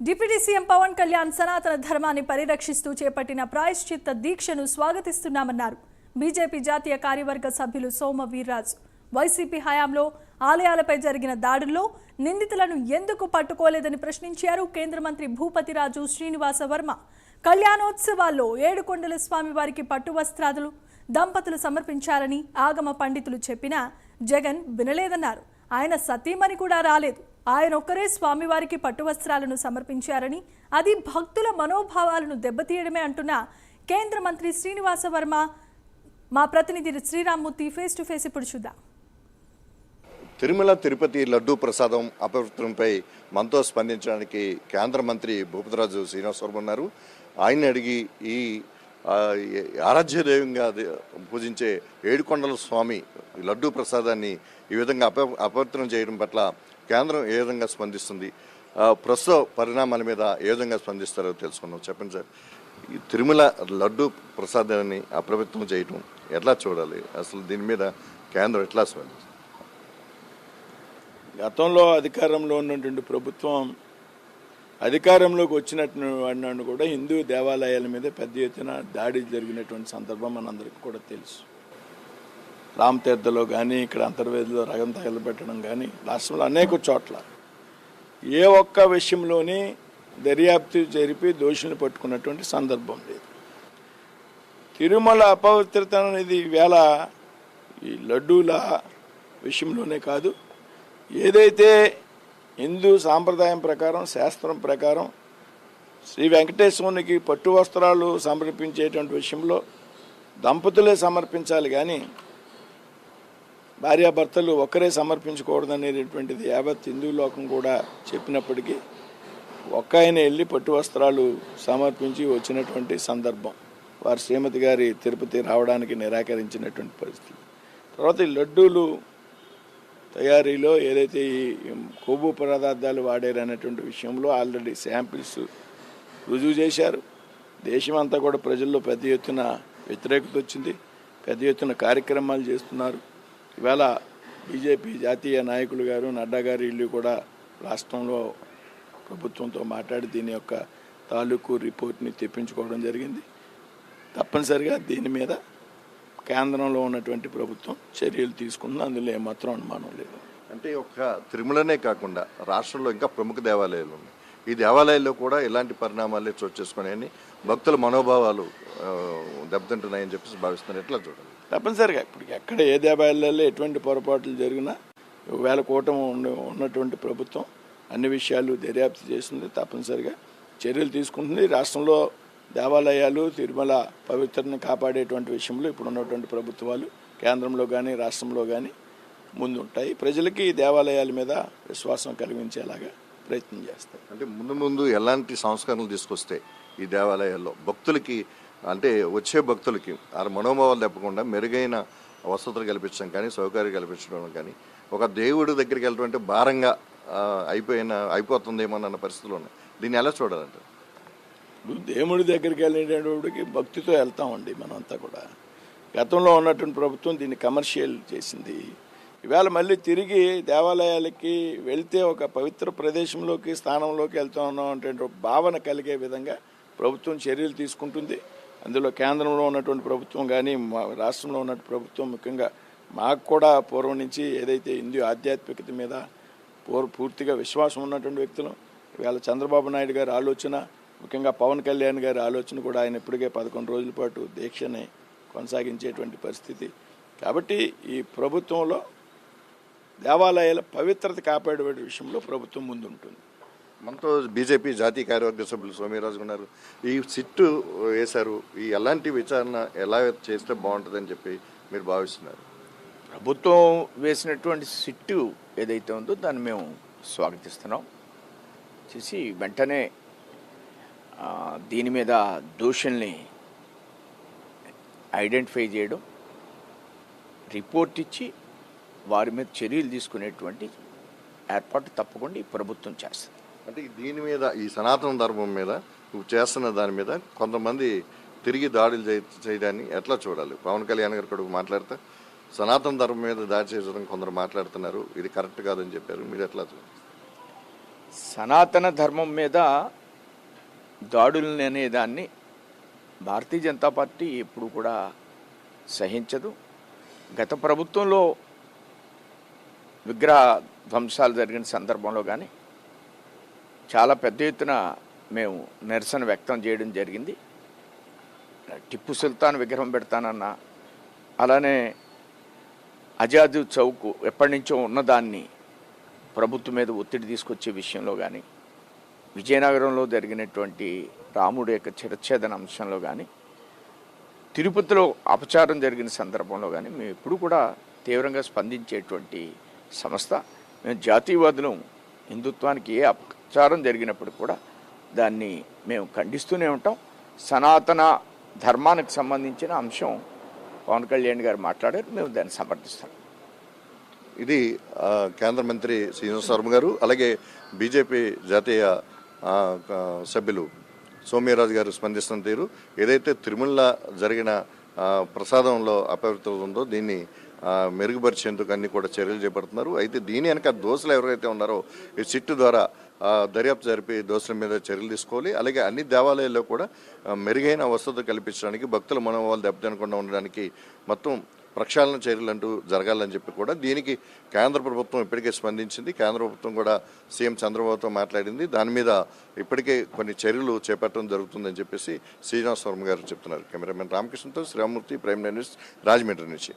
Deputy CM Pawan Kalyan సనాతన ధర్మాన్ని పరిరక్షిస్తూ చేపట్టిన ప్రాయశ్చిత్త దీక్షను స్వాగతిస్తున్నామన్నారు. బీజేపీ జాతీయ కార్యవర్గ సభ్యులు సోమ వీర్రాజు. వైసీపీ హయాంలో ఆలయాలపై జరిగిన దాడుల్లో నిందితులను ఎందుకు పట్టుకోలేదని ప్రశ్నించారు కేంద్ర మంత్రి భూపతిరాజు శ్రీనివాస వర్మ. కళ్యాణోత్సవాల్లో ఏడుకొండల స్వామి వారికి పట్టు వస్త్రాదులు దంపతులు సమర్పించాలని ఆగమ పండితులు చెప్పినా జగన్ వినలేదన్నారు. ఆయన సతీమణి కూడా రాలేదు. ఆయన ఒక్కరే స్వామివారికి పట్టు వస్త్రాలను సమర్పించారని అది భక్తుల మనోభావాలను దెబ్బతీయడమే అంటున్న కేంద్ర మంత్రి శ్రీనివాస వర్మ మా ప్రతినిధి శ్రీరామ్మూర్తి ఫేస్ టు ఫేస్ ఇప్పుడు చూద్దాం. తిరుమల తిరుపతి లడ్డూ ప్రసాదం అపవిత్రంపై మనతో స్పందించడానికి కేంద్ర మంత్రి భూపతిరాజు శ్రీనివాసవరం ఉన్నారు. ఆయన అడిగి ఈ ఆరాధ్యదేవంగా పూజించే ఏడుకొండల స్వామి లడ్డూ ప్రసాదాన్ని ఈ విధంగా అప అపవిత్రం చేయడం పట్ల కేంద్రం ఏ విధంగా స్పందిస్తుంది? ఆ, ప్రస్తుత పరిణామాల మీద ఏ విధంగా స్పందిస్తారో తెలుసుకుందాం. చెప్పండి సార్. ఈ తిరుమల లడ్డూ ప్రసాదాన్ని అప్రమత్తం చేయటం ఎట్లా చూడాలి? అసలు దీని మీద కేంద్రం ఎట్లా స్పందిస్తుంది? గతంలో అధికారంలో ఉన్నటువంటి ప్రభుత్వం అధికారంలోకి వచ్చినట్టు కూడా హిందూ దేవాలయాల మీద పెద్ద ఎత్తున దాడి జరిగినటువంటి సందర్భం మనందరికీ కూడా తెలుసు. రామతీర్థలో కానీ ఇక్కడ అంతర్వేదిలో రగం తగలబెట్టడం కానీ రాష్ట్రంలో అనేక చోట్ల. ఏ ఒక్క విషయంలోని దర్యాప్తు జరిపి దోషులను పట్టుకున్నటువంటి సందర్భం లేదు. తిరుమల అపవిత్రత అనేది వేళ ఈ లడ్డూల విషయంలోనే కాదు. ఏదైతే హిందూ సాంప్రదాయం ప్రకారం శాస్త్రం ప్రకారం శ్రీ వెంకటేశ్వరునికి పట్టు వస్త్రాలు సమర్పించేటువంటి విషయంలో దంపతులే సమర్పించాలి కానీ భార్యాభర్తలు ఒకరే సమర్పించకూడదనేటువంటిది యావత్ హిందూ లోకం కూడా చెప్పినప్పటికీ ఒక్క ఆయన వెళ్ళి పట్టు వస్త్రాలు సమర్పించి వచ్చినటువంటి సందర్భం వారి శ్రీమతి గారి తిరుపతి రావడానికి నిరాకరించినటువంటి పరిస్థితి. తర్వాత ఈ లడ్డూలు తయారీలో ఏదైతే ఈ కొవ్వు పదార్థాలు వాడారనేటువంటి విషయంలో ఆల్రెడీ శాంపిల్స్ రుజువు చేశారు. దేశం అంతా కూడా ప్రజల్లో పెద్ద ఎత్తున వ్యతిరేకత వచ్చింది. పెద్ద ఎత్తున కార్యక్రమాలు చేస్తున్నారు. ఇవాళ బీజేపీ జాతీయ నాయకులు గారు నడ్డా గారు ఇల్లు కూడా రాష్ట్రంలో ప్రభుత్వంతో మాట్లాడి దీని యొక్క తాలూకు రిపోర్ట్ని తెప్పించుకోవడం జరిగింది. తప్పనిసరిగా దీని మీద కేంద్రంలో ఉన్నటువంటి ప్రభుత్వం చర్యలు తీసుకుంది. అందులో ఏమాత్రం అనుమానం లేదు. అంటే ఒక తిరుమలనే కాకుండా రాష్ట్రంలో ఇంకా ప్రముఖ దేవాలయాలు ఉన్నాయి. ఈ దేవాలయాల్లో కూడా ఇలాంటి పరిణామాలే చోటు చేసుకున్నాయని భక్తుల మనోభావాలు దెబ్బతింటున్నాయని చెప్పేసి భావిస్తున్నారు. ఎట్లా చూడాలి తప్పనిసరిగా. ఇప్పుడు ఎక్కడ ఏ దేవాలయాల్లో ఎటువంటి పొరపాట్లు జరిగినా వేల కూటమి ఉన్నటువంటి ప్రభుత్వం అన్ని విషయాలు దర్యాప్తు చేస్తుంది. తప్పనిసరిగా చర్యలు తీసుకుంటుంది. రాష్ట్రంలో దేవాలయాలు తిరుమల పవిత్రతను కాపాడేటువంటి విషయంలో ఇప్పుడు ఉన్నటువంటి ప్రభుత్వాలు కేంద్రంలో కానీ రాష్ట్రంలో కానీ ముందుంటాయి. ప్రజలకి దేవాలయాల మీద విశ్వాసం కలిగించేలాగా ప్రయత్నం చేస్తాయి. అంటే ముందు ముందు ఎలాంటి సంస్కరణలు తీసుకొస్తే ఈ దేవాలయాల్లో భక్తులకి అంటే వచ్చే భక్తులకి ఆ మనోభావాలు తప్పకుండా మెరుగైన వసతులు కల్పించడం కానీ సౌకర్యం కల్పించడం కానీ ఒక దేవుడి దగ్గరికి వెళ్ళడం అంటే భారంగా అయిపోయిన అయిపోతుందేమో అన్న పరిస్థితులు ఉన్నాయి. దీన్ని ఎలా చూడాలంటే దేవుడి దగ్గరికి వెళ్ళేటప్పటికి భక్తితో వెళ్తామండి మనమంతా కూడా. గతంలో ఉన్నటువంటి ప్రభుత్వం దీన్ని కమర్షియల్ చేసింది. ఇవాళ మళ్ళీ తిరిగి దేవాలయాలకి వెళ్తే ఒక పవిత్ర ప్రదేశంలోకి స్థానంలోకి వెళ్తా ఉన్నాం అంటే భావన కలిగే విధంగా ప్రభుత్వం చర్యలు తీసుకుంటుంది. అందులో కేంద్రంలో ఉన్నటువంటి ప్రభుత్వం కానీ మా రాష్ట్రంలో ఉన్నటువంటి ప్రభుత్వం ముఖ్యంగా మాకు కూడా పూర్వం నుంచి ఏదైతే హిందూ ఆధ్యాత్మికత మీద పూర్ పూర్తిగా విశ్వాసం ఉన్నటువంటి వ్యక్తులు ఇవాళ చంద్రబాబు నాయుడు గారి ఆలోచన ముఖ్యంగా పవన్ కళ్యాణ్ గారి ఆలోచన కూడా ఆయన ఇప్పటికే పదకొండు రోజుల పాటు దీక్షని కొనసాగించేటువంటి పరిస్థితి. కాబట్టి ఈ ప్రభుత్వంలో దేవాలయాల పవిత్రత కాపాడే విషయంలో ప్రభుత్వం ముందుంటుంది. మనతో బీజేపీ జాతీయ కార్యవర్గ సభ్యులు సోమిరాజు ఉన్నారు. ఈ సిట్టు వేశారు. ఈ ఎలాంటి విచారణ ఎలా చేస్తే బాగుంటుందని చెప్పి మీరు భావిస్తున్నారు? ప్రభుత్వం వేసినటువంటి సిట్టు ఏదైతే ఉందో దాన్ని మేము స్వాగతిస్తున్నాం. చేసి వెంటనే దీని మీద దోషుల్ని ఐడెంటిఫై చేయడం రిపోర్ట్ ఇచ్చి వారి మీద చర్యలు తీసుకునేటువంటి ఏర్పాటు తప్పకుండా ఈ ప్రభుత్వం చేస్తుంది. అంటే దీని మీద ఈ సనాతన ధర్మం మీద నువ్వు చేస్తున్న దాని మీద కొంతమంది తిరిగి దాడులు చేయ చేయడాన్ని ఎట్లా చూడాలి? పవన్ కళ్యాణ్ గారు కూడా మాట్లాడితే? సనాతన ధర్మం మీద దాడి చేయడం కొందరు మాట్లాడుతున్నారు. ఇది కరెక్ట్ కాదని చెప్పారు. మీరు ఎట్లా సనాతన ధర్మం మీద దాడులు అనేదాన్ని భారతీయ జనతా పార్టీ ఎప్పుడు కూడా సహించదు. గత ప్రభుత్వంలో విగ్రహ ధ్వంసాలు జరిగిన సందర్భంలో కానీ చాలా పెద్ద ఎత్తున మేము నిరసన వ్యక్తం చేయడం జరిగింది. టిప్పు సుల్తాన్ విగ్రహం పెడతానన్నా అలానే అజాదు చౌక్ ఎప్పటి నుంచో ఉన్నదాన్ని ప్రభుత్వం మీద ఒత్తిడి తీసుకొచ్చే విషయంలో కానీ విజయనగరంలో జరిగినటువంటి రాముడి యొక్క చిరచ్ఛేదన అంశంలో కానీ తిరుపతిలో అపచారం జరిగిన సందర్భంలో కానీ మేము ఎప్పుడు కూడా తీవ్రంగా స్పందించేటువంటి సంస్థ. మేము జాతీయవాదులం హిందుత్వానికి ఏ ప్రచారం జరిగినప్పుడు కూడా దాన్ని మేము ఖండిస్తూనే ఉంటాం. సనాతన ధర్మానికి సంబంధించిన అంశం పవన్ కళ్యాణ్ గారు మాట్లాడారు. మేము దాన్ని సమర్థిస్తాం. ఇది కేంద్ర మంత్రి శ్రీనివాస శర్మ గారు అలాగే బీజేపీ జాతీయ సభ్యులు సౌమ్యరాజు గారు స్పందిస్తున్న తీరు ఏదైతే తిరుమల జరిగిన ప్రసాదంలో అపవిత్రత ఉందో దీన్ని మెరుగుపరిచేందుకు అన్ని కూడా చర్యలు చేపడుతున్నారు. అయితే దీని వెనక దోషులు ఎవరైతే ఉన్నారో ఈ సిట్టు ద్వారా దర్యాప్తు జరిపి దోషుల మీద చర్యలు తీసుకోవాలి. అలాగే అన్ని దేవాలయాల్లో కూడా మెరుగైన వసతులు కల్పించడానికి భక్తుల మనోభావాలు దెబ్బతినకుండా ఉండడానికి మొత్తం ప్రక్షాళన చర్యలు అంటూ జరగాలని చెప్పి కూడా దీనికి కేంద్ర ప్రభుత్వం ఇప్పటికే స్పందించింది. కేంద్ర ప్రభుత్వం కూడా సీఎం చంద్రబాబుతో మాట్లాడింది. దాని మీద ఇప్పటికే కొన్ని చర్యలు చేపట్టడం జరుగుతుందని చెప్పేసి శ్రీనివాస్ గారు చెప్తున్నారు. కెమెరామెన్ రామకృష్ణతో శ్రీరామూర్తి ప్రైమ్ న్యూస్ రాజమండ్రి నుంచి.